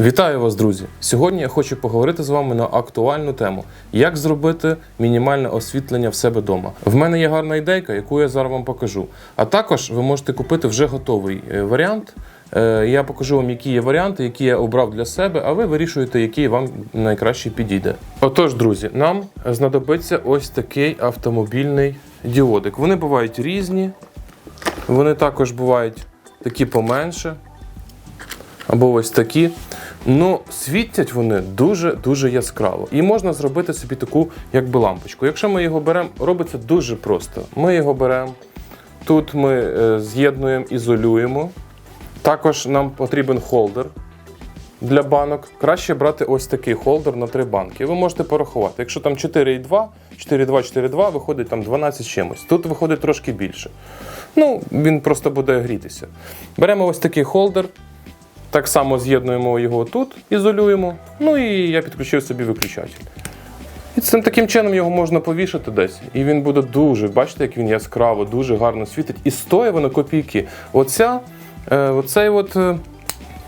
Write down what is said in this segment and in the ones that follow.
Вітаю вас, друзі! Сьогодні я хочу поговорити з вами на актуальну тему: як зробити мінімальне освітлення в себе вдома. В мене є гарна ідейка, яку я зараз вам покажу. А також ви можете купити вже готовий е, варіант. Е, Я покажу вам, які є варіанти, які я обрав для себе, а ви вирішуєте, який вам найкраще підійде. Отож, друзі, нам знадобиться ось такий автомобільний діодик. Вони бувають різні, вони також бувають такі поменше або ось такі. Ну, світять вони дуже-дуже яскраво. І можна зробити собі таку, якби лампочку. Якщо ми його беремо, робиться дуже просто. Ми його беремо, тут ми е, з'єднуємо, ізолюємо. Також нам потрібен холдер для банок. Краще брати ось такий холдер на три банки. Ви можете порахувати. Якщо там 4,2, 4,2, 4,2, виходить там 12 чимось. Тут виходить трошки більше. Ну, він просто буде грітися. Беремо ось такий холдер. Так само з'єднуємо його тут, ізолюємо. Ну і я підключив собі виключатель. І цим таким чином його можна повішати десь. І він буде дуже, бачите, як він яскраво, дуже гарно світить. І стоїть воно копійки. Оця, е, оцей от, е,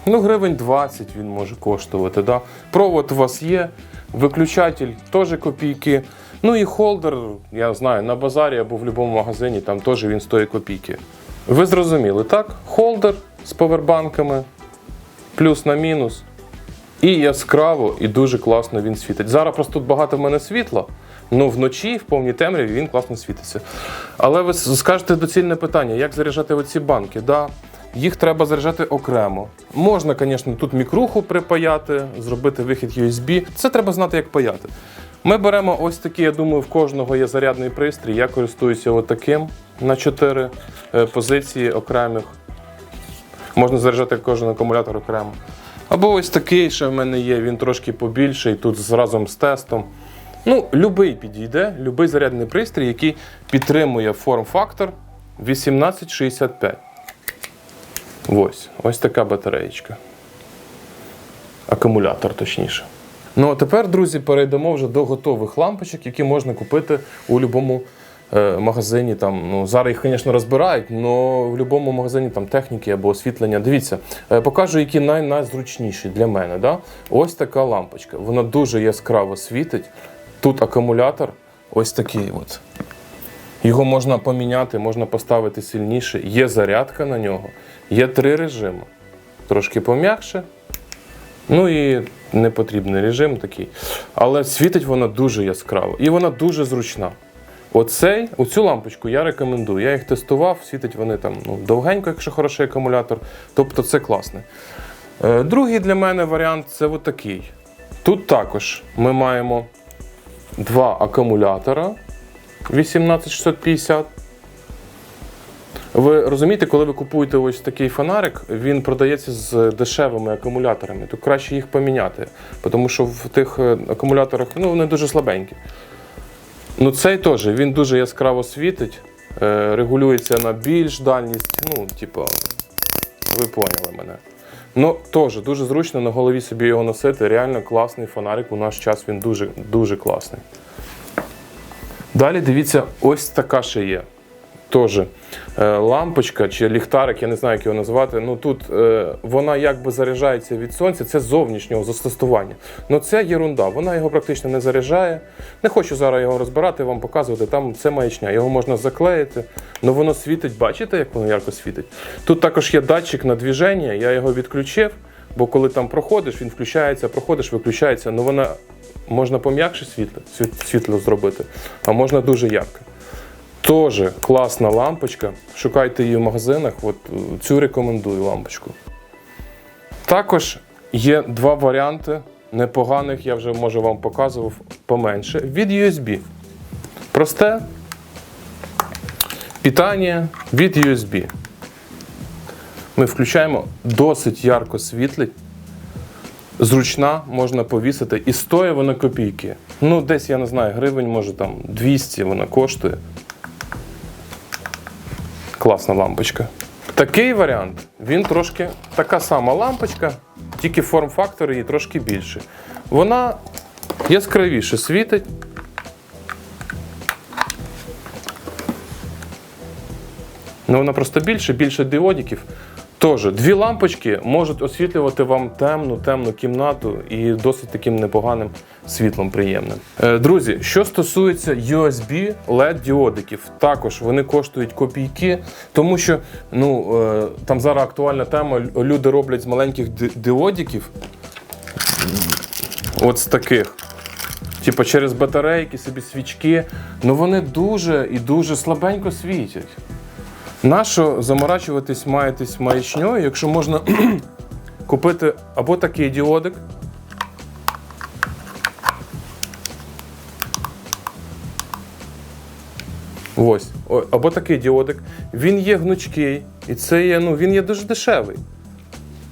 ну, гривень 20 він може коштувати. Да? Провод у вас є, виключатель теж копійки. Ну і холдер, я знаю, на базарі або в будь-якому магазині там теж він стоїть копійки. Ви зрозуміли, так? Холдер з повербанками, плюс на мінус. І яскраво, і дуже класно він світить. Зараз просто тут багато в мене світла, але вночі в повній темряві він класно світиться. Але ви скажете доцільне питання, як заряджати оці банки? Да, їх треба заряджати окремо. Можна, звісно, тут мікруху припаяти, зробити вихід USB. Це треба знати, як паяти. Ми беремо ось такий, я думаю, в кожного є зарядний пристрій. Я користуюся отаким на 4 позиції окремих. Можна заряджати кожен акумулятор окремо. Або ось такий, що в мене є, він трошки побільший, тут разом з тестом. Ну, любий підійде, любий зарядний пристрій, який підтримує форм-фактор 1865. Ось, ось така батареєчка. Акумулятор, точніше. Ну а тепер, друзі, перейдемо вже до готових лампочок, які можна купити у будь-якому магазині. Там, ну, зараз їх, звісно, розбирають, але в будь-якому магазині там, техніки або освітлення. Дивіться, е, покажу, які най найзручніші для мене. Да? Ось така лампочка. Вона дуже яскраво світить. Тут акумулятор ось такий. от. Його можна поміняти, можна поставити сильніше. Є зарядка на нього, є три режими. Трошки пом'якше, Ну і непотрібний режим такий. Але світить вона дуже яскраво і вона дуже зручна. Оцей, оцю лампочку я рекомендую. Я їх тестував, світить вони там ну, довгенько, якщо хороший акумулятор. Тобто це класне. Е, другий для мене варіант це отакий. Тут також ми маємо два акумулятора 18650. Ви розумієте, коли ви купуєте ось такий фонарик, він продається з дешевими акумуляторами, то краще їх поміняти, тому що в тих е, акумуляторах ну, вони дуже слабенькі. Ну цей теж він дуже яскраво світить, е, регулюється на більш дальність. Ну, типу, ви поняли мене. Ну, теж дуже зручно на голові собі його носити. Реально класний фонарик. У наш час він дуже, дуже класний. Далі дивіться, ось така ще є. Теж е, лампочка чи ліхтарик, я не знаю, як його назвати. Ну тут е, вона якби заряджається від сонця, це зовнішнього застосування. Ну це єрунда, вона його практично не заряджає. Не хочу зараз його розбирати, вам показувати. Там це маячня. Його можна заклеїти, але воно світить. Бачите, як воно ярко світить? Тут також є датчик на движення, я його відключив, бо коли там проходиш, він включається, проходиш, виключається. Ну вона можна пом'якше світло, світло зробити, а можна дуже ярко. Тоже класна лампочка. Шукайте її в магазинах. От е, цю рекомендую лампочку. Також є два варіанти непоганих, я вже може вам показував поменше. Від USB. Просте питання від USB. Ми включаємо досить ярко світлить. Зручна, можна повісити. І стоїть вона копійки. Ну, десь, я не знаю, гривень, може там 200 вона коштує. Класна лампочка. Такий варіант, він трошки така сама лампочка, тільки форм-фактор її трошки більший. Вона яскравіше світить. Ну, вона просто більше, більше діодиків. Тож, дві лампочки можуть освітлювати вам темну, темну кімнату і досить таким непоганим світлом приємним. Е, Друзі, що стосується USB LED діодиків, також вони коштують копійки, тому що ну, е, там зараз актуальна тема. Люди роблять з маленьких діодиків, от з таких. Типу через батарейки, собі свічки. Ну вони дуже і дуже слабенько світять. Нащо заморачуватись маєтесь маячньою, якщо можна купити або такий діодик. Ось, або такий діодик. Він є гнучкий, і це є, ну, він є дуже дешевий.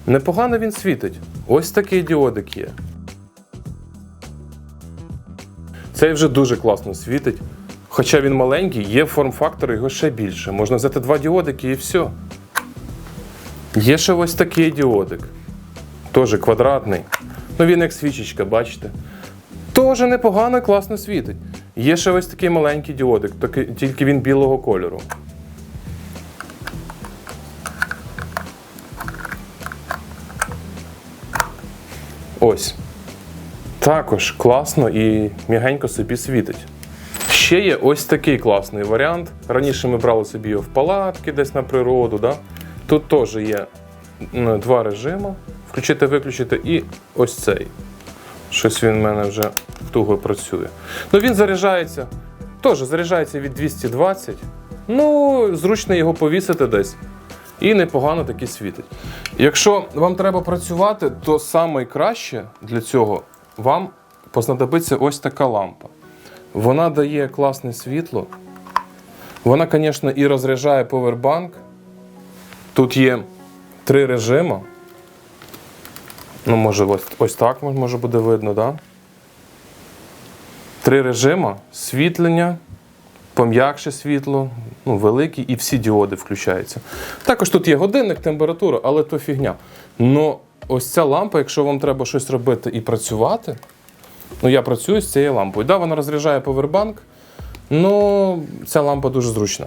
Непогано він світить. Ось такий діодик є. Цей вже дуже класно світить. Хоча він маленький, є форм-фактор його ще більше. Можна взяти два діодики і все. Є ще ось такий діодик. Теж квадратний. Ну він як свічечка, бачите. Теж непогано, класно світить. Є ще ось такий маленький діодик, тільки він білого кольору. Ось. Також класно і м'ягенько собі світить. Ще є ось такий класний варіант. Раніше ми брали собі його в палатки десь на природу. Да? Тут теж є два режими: включити, виключити, і ось цей. Щось він в мене вже туго працює. Ну він заряджається. Теж заряджається від 220. Ну, зручно його повісити десь. І непогано таки світить. Якщо вам треба працювати, то найкраще для цього вам познадобиться ось така лампа. Вона дає класне світло. Вона, звісно, і розряджає повербанк. Тут є три режими. Ну, може, ось, ось так може буде видно, да? Три режими: світлення, пом'якше світло, ну, великий, і всі діоди включаються. Також тут є годинник, температура, але то фігня. Ну, ось ця лампа, якщо вам треба щось робити і працювати, ну я працюю з цією лампою. Да, вона розряджає повербанк, ну ця лампа дуже зручна.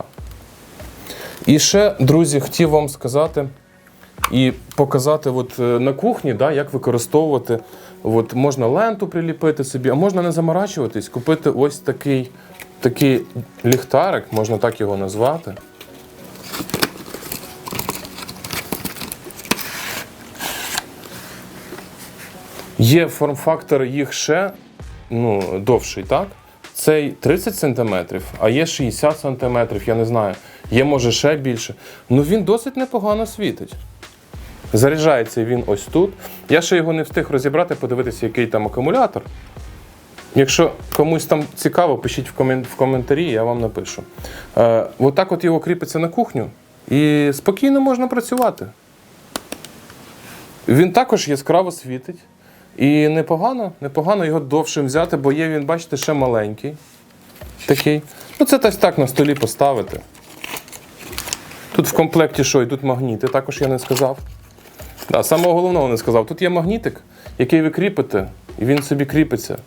І ще, друзі, хотів вам сказати і показати от, е, на кухні, да, як використовувати. От, можна ленту приліпити собі, а можна не заморачуватись, купити ось такий, такий ліхтарик, можна так його назвати. Є форм-фактор їх ще ну, довший, так? Цей 30 см, а є 60 см, я не знаю. Є може ще більше. Ну він досить непогано світить. Заряджається він ось тут. Я ще його не встиг розібрати, подивитися, який там акумулятор. Якщо комусь там цікаво, пишіть в, комен... в коментарі, я вам напишу. Е, отак от його кріпиться на кухню і спокійно можна працювати. Він також яскраво світить. І непогано, непогано його довшим взяти, бо є він, бачите, ще маленький. Такий. Ну, це десь так на столі поставити. Тут в комплекті що, йдуть магніти, також я не сказав. Да, самого головного не сказав. Тут є магнітик, який ви кріпите, і він собі кріпиться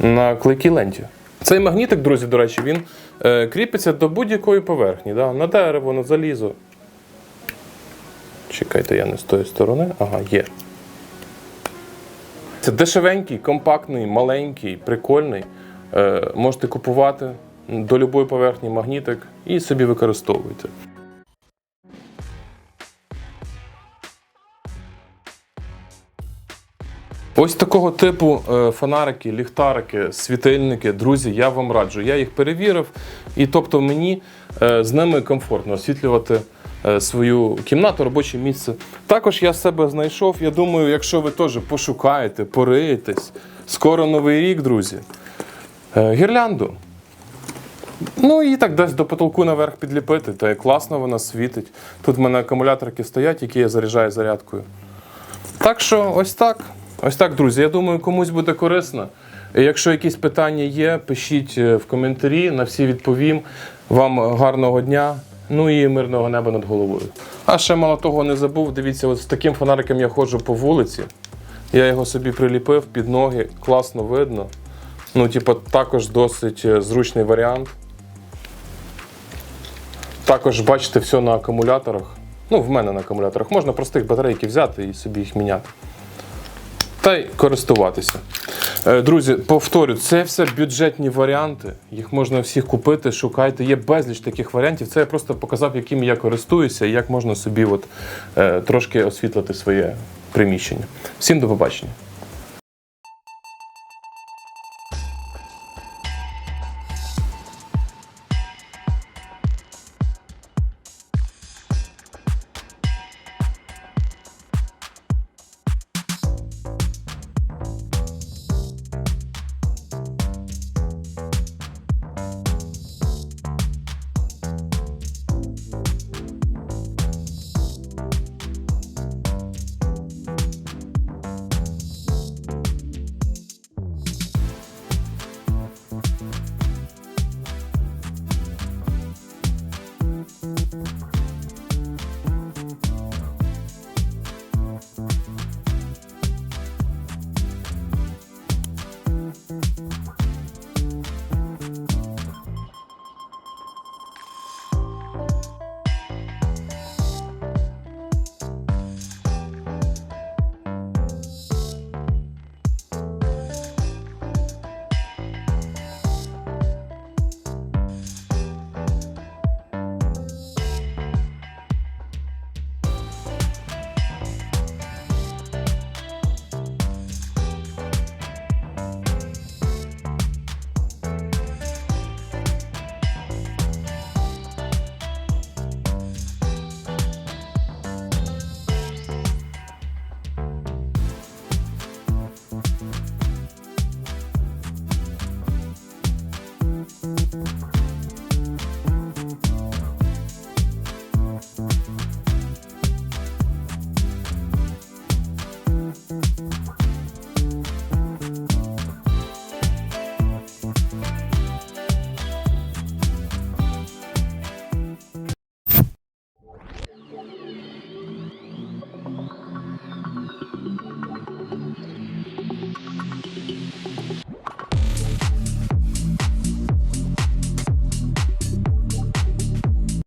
на клейкій ленті. Цей магнітик, друзі, до речі, він е, кріпиться до будь-якої поверхні, да? на дерево, на залізо. Чекайте, я не з тої сторони. Ага, є. Це дешевенький, компактний, маленький, прикольний. Е, можете купувати до будь-якої поверхні магнітик і собі використовуйте. Ось такого типу е, фонарики, ліхтарики, світильники, друзі, я вам раджу. Я їх перевірив, і тобто мені е, з ними комфортно освітлювати свою кімнату, робоче місце. Також я себе знайшов. Я думаю, якщо ви теж пошукаєте, пориєтесь, скоро новий рік, друзі. Е, Гірлянду. Ну і так десь до потолку наверх підліпити, та класно вона світить. Тут в мене акумуляторки стоять, які я заряджаю зарядкою. Так що ось так. Ось так, друзі. Я думаю, комусь буде корисно. Якщо якісь питання є, пишіть е, в коментарі, на всі відповім. Вам гарного дня, ну і мирного неба над головою. А ще мало того не забув. Дивіться, от з таким фонариком я ходжу по вулиці. Я його собі приліпив під ноги, класно видно. Ну, типу, також досить е, зручний варіант. Також бачите все на акумуляторах. Ну, в мене на акумуляторах. Можна простих батарейки взяти і собі їх міняти. Та й користуватися. Е, Друзі, повторю, це все бюджетні варіанти. Їх можна всіх купити, шукайте. Є безліч таких варіантів. Це я просто показав, якими я користуюся і як можна собі от, е, трошки освітлити своє приміщення. Всім до побачення.